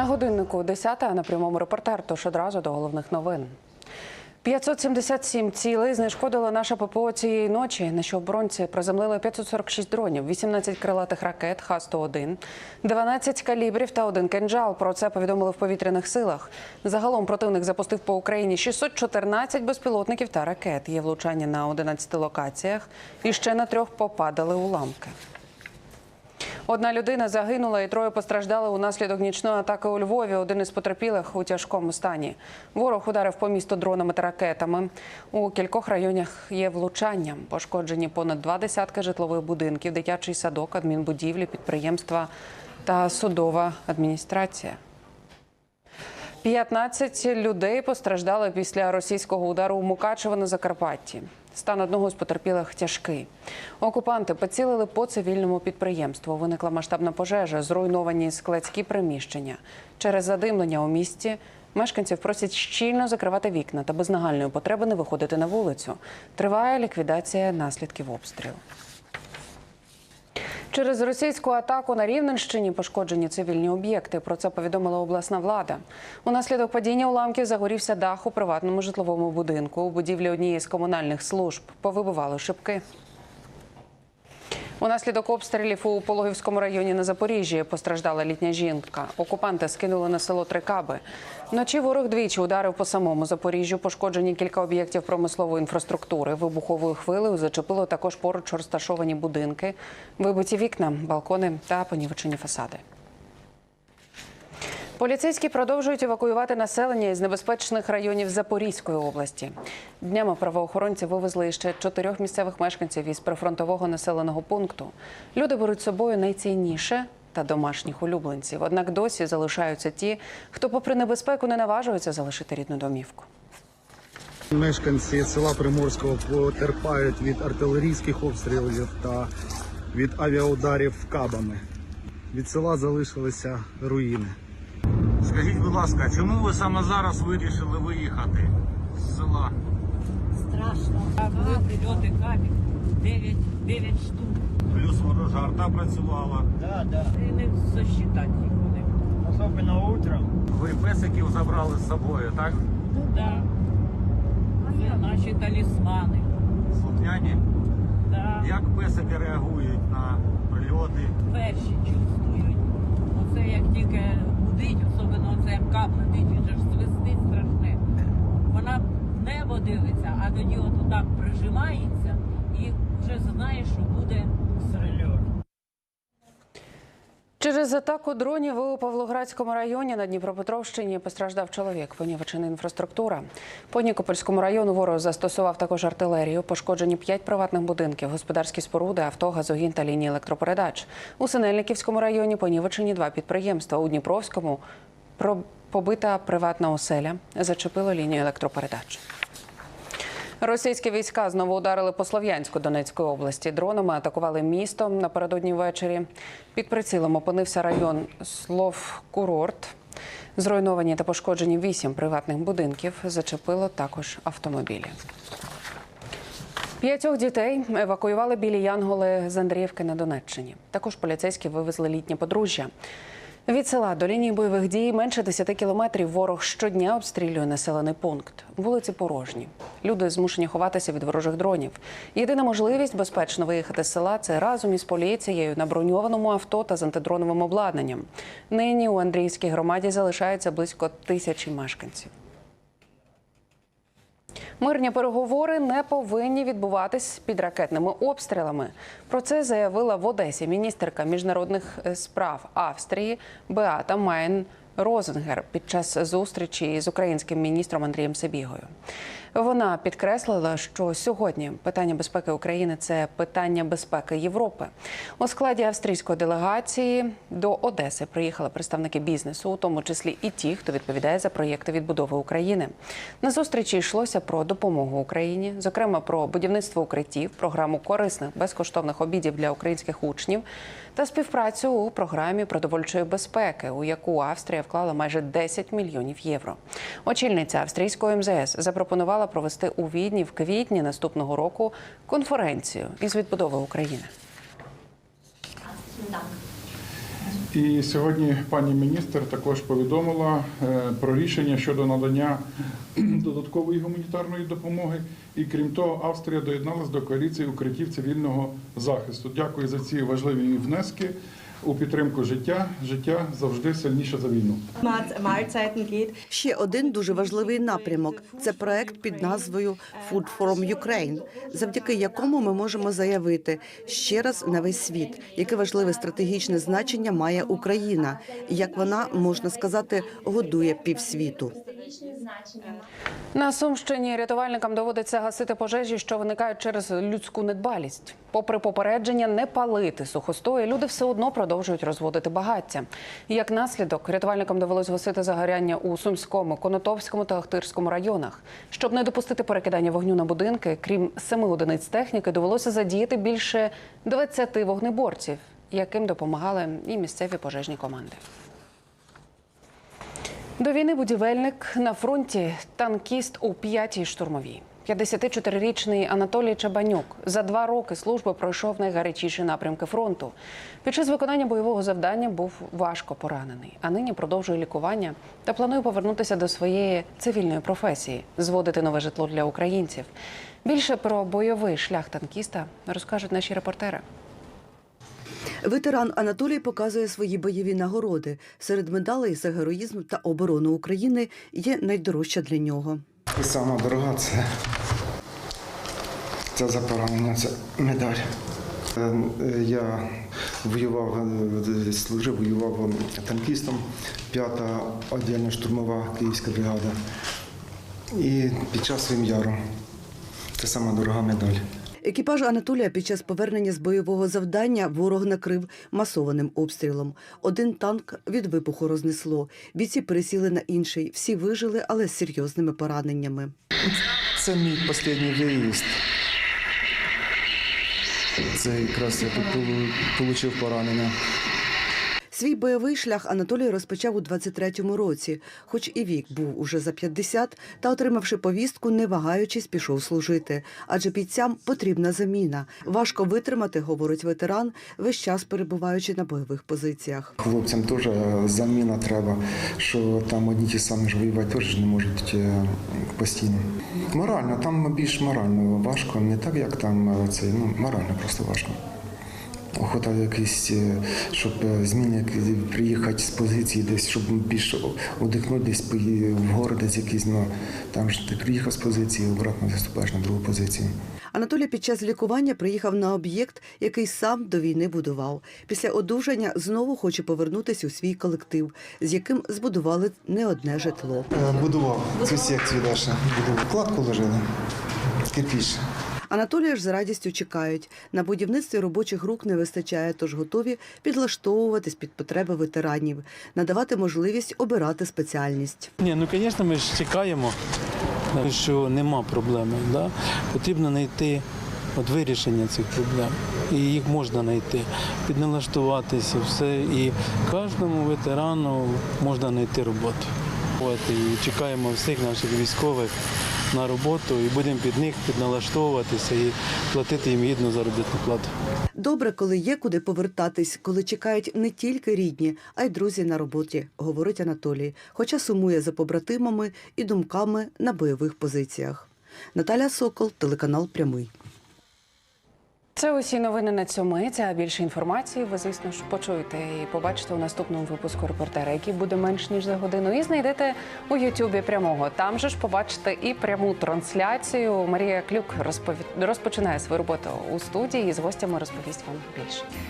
На годиннику 10 на прямому репортер, тож одразу до головних новин. 577 цілей знешкодила наша ППО цієї ночі. Наші оборонці приземлили 546 дронів, 18 крилатих ракет Х-101, 12 калібрів та один кинджал. Про це повідомили в повітряних силах. Загалом противник запустив по Україні 614 безпілотників та ракет. Є влучання на 11 локаціях і ще на трьох попадали уламки. Одна людина загинула і троє постраждали унаслідок нічної атаки у Львові. Один із потерпілих у тяжкому стані. Ворог ударив по місту дронами та ракетами. У кількох районах є влучання. Пошкоджені понад два десятки житлових будинків, дитячий садок, адмінбудівлі, підприємства та судова адміністрація. 15 людей постраждали після російського удару у Мукачево на Закарпатті. Стан одного з потерпілих тяжкий. Окупанти поцілили по цивільному підприємству. Виникла масштабна пожежа, зруйновані складські приміщення. Через задимлення у місті мешканців просять щільно закривати вікна та без нагальної потреби не виходити на вулицю. Триває ліквідація наслідків обстрілу. Через російську атаку на Рівненщині пошкоджені цивільні об'єкти. Про це повідомила обласна влада. Унаслідок падіння уламків загорівся дах у приватному житловому будинку. У будівлі однієї з комунальних служб повибивали шибки. Унаслідок обстрілів у Пологівському районі на Запоріжжі постраждала літня жінка. Окупанти скинули на село Трикаби. Вночі ворог двічі ударив по самому Запоріжжю. Пошкоджені кілька об'єктів промислової інфраструктури. Вибуховою хвилею зачепило також поруч розташовані будинки, вибиті вікна, балкони та понівечені фасади. Поліцейські продовжують евакуювати населення із небезпечних районів Запорізької області. Днями правоохоронці вивезли ще чотирьох місцевих мешканців із прифронтового населеного пункту. Люди беруть з собою найцінніше та домашніх улюбленців. Однак досі залишаються ті, хто, попри небезпеку, не наважується залишити рідну домівку. Мешканці села Приморського потерпають від артилерійських обстрілів та від авіаударів кабами. Від села залишилися руїни. Скажіть, будь ласка, чому ви саме зараз вирішили виїхати з села? Страшно. Так, прильоти кабів. 9, 9 штук. Плюс ворожа арта працювала. Да, да. І не сосчитати їх вони. Особенно утром. Ви песиків забрали з собою, так? Ну так. Це наші талісмани. Слухняні. Да. Як песики реагують на прильоти? Перші чувствують. Оце як тільки гудить, особливо це кап летить, він ж свистить страшне. Вона не небо дивиться, а тоді от отак прижимається і вже знає, що буде Прильот. Через атаку дронів у Павлоградському районі на Дніпропетровщині постраждав чоловік. Понівечена інфраструктура. По Нікопольському району ворог застосував також артилерію. Пошкоджені п'ять приватних будинків, господарські споруди, авто, газогін та лінії електропередач. У Синельниківському районі понівечені два підприємства. У Дніпровському про- побита приватна оселя. Зачепило лінію електропередач. Російські війська знову ударили по Слов'янську Донецької області. Дронами атакували місто напередодні ввечері. Під прицілом опинився район Слов-Курорт. Зруйновані та пошкоджені вісім приватних будинків. Зачепило також автомобілі. П'ятьох дітей евакуювали білі Янголи з Андріївки на Донеччині. Також поліцейські вивезли літнє подружжя. Від села до лінії бойових дій менше 10 кілометрів ворог щодня обстрілює населений пункт. Вулиці порожні. Люди змушені ховатися від ворожих дронів. Єдина можливість безпечно виїхати з села це разом із поліцією на броньованому авто та з антидроновим обладнанням. Нині у Андріївській громаді залишається близько тисячі мешканців. Мирні переговори не повинні відбуватись під ракетними обстрілами. Про це заявила в Одесі міністерка міжнародних е, справ Австрії Беата Майн Розенгер під час зустрічі з українським міністром Андрієм Сибігою. Вона підкреслила, що сьогодні питання безпеки України це питання безпеки Європи. У складі австрійської делегації до Одеси приїхали представники бізнесу, у тому числі і ті, хто відповідає за проєкти відбудови України. На зустрічі йшлося про допомогу Україні, зокрема про будівництво укриттів, програму корисних безкоштовних обідів для українських учнів та співпрацю у програмі продовольчої безпеки, у яку Австрія вклала майже 10 мільйонів євро. Очільниця австрійського МЗС запропонувала провести у Відні в квітні наступного року конференцію із відбудови України. І сьогодні пані міністр також повідомила е, про рішення щодо надання додаткової гуманітарної допомоги. І крім того, Австрія доєдналась до коаліції укриттів цивільного захисту. Дякую за ці важливі внески у підтримку життя. Життя завжди сильніше за війну. Ще один дуже важливий напрямок це проект під назвою Food from Ukraine, завдяки якому ми можемо заявити ще раз на весь світ, яке важливе стратегічне значення має Україна, як вона можна сказати годує півсвіту. На Сумщині рятувальникам доводиться гасити пожежі, що виникають через людську недбалість. Попри попередження не палити сухостої, люди все одно продовжують розводити багаття. Як наслідок, рятувальникам довелось гасити загоряння у Сумському, Конотопському та Ахтирському районах. Щоб не допустити перекидання вогню на будинки, крім семи одиниць техніки, довелося задіяти більше 20 вогнеборців, яким допомагали і місцеві пожежні команди. До війни будівельник на фронті танкіст у п'ятій штурмовій. 54-річний Анатолій Чабанюк за два роки служби пройшов найгарячіші напрямки фронту. Під час виконання бойового завдання був важко поранений, а нині продовжує лікування та планує повернутися до своєї цивільної професії, зводити нове житло для українців. Більше про бойовий шлях танкіста розкажуть наші репортери. Ветеран Анатолій показує свої бойові нагороди. Серед медалей за героїзм та оборону України є найдорожча для нього. І сама дорога це, це за поранення, це медаль. Е, е, Я воював, е, служив, воював танкістом, п'ята віддільна штурмова київська бригада. І під час своїм яру. Це сама дорога медаль. Екіпаж Анатолія під час повернення з бойового завдання ворог накрив масованим обстрілом. Один танк від вибуху рознесло. Бійці пересіли на інший. Всі вижили, але з серйозними пораненнями. Це мій останній виїзд. Це якраз я тут отримав поранення. Свій бойовий шлях Анатолій розпочав у 23-му році, хоч і вік був уже за 50, та отримавши повістку, не вагаючись, пішов служити. Адже бійцям потрібна заміна. Важко витримати, говорить ветеран, весь час перебуваючи на бойових позиціях. Хлопцям теж заміна треба, що там одні ті самі ж воювати теж не можуть е, постійно. Морально, там більш морально важко, не так, як там е, це, ну, морально просто важко. Охота якийсь, е, щоб е, зміни приїхати з позиції десь, щоб більше одихнути десь в город десь якийсь, ну там ж ти приїхав з позиції, обратно виступаєш на другу позицію. Анатолій під час лікування приїхав на об'єкт, який сам до війни будував. Після одужання знову хоче повернутися у свій колектив, з яким збудували не одне житло. Е, Будував цю секцію далі. Будував. Кладку ложили, кирпіч. Анатолія ж з радістю чекають. На будівництві робочих рук не вистачає, тож готові підлаштовуватись під потреби ветеранів, надавати можливість обирати спеціальність. Ні, ну звісно, ми ж чекаємо, що нема проблеми. Да? Потрібно знайти от вирішення цих проблем. І їх можна знайти, підналаштуватися, все. І кожному ветерану можна знайти роботу. От, і чекаємо всіх наших військових на роботу і будемо під них підналаштовуватися і платити їм гідну заробітну плату. Добре, коли є куди повертатись, коли чекають не тільки рідні, а й друзі на роботі, говорить Анатолій, хоча сумує за побратимами і думками на бойових позиціях. Наталя Сокол, телеканал Прямий. Це усі новини на цьому мить, більше інформації ви, звісно ж, почуєте і побачите у наступному випуску репортера, який буде менш ніж за годину. І знайдете у Ютубі прямого. Там же ж побачите і пряму трансляцію. Марія Клюк розпові... розпочинає свою роботу у студії і з гостями розповість вам більше.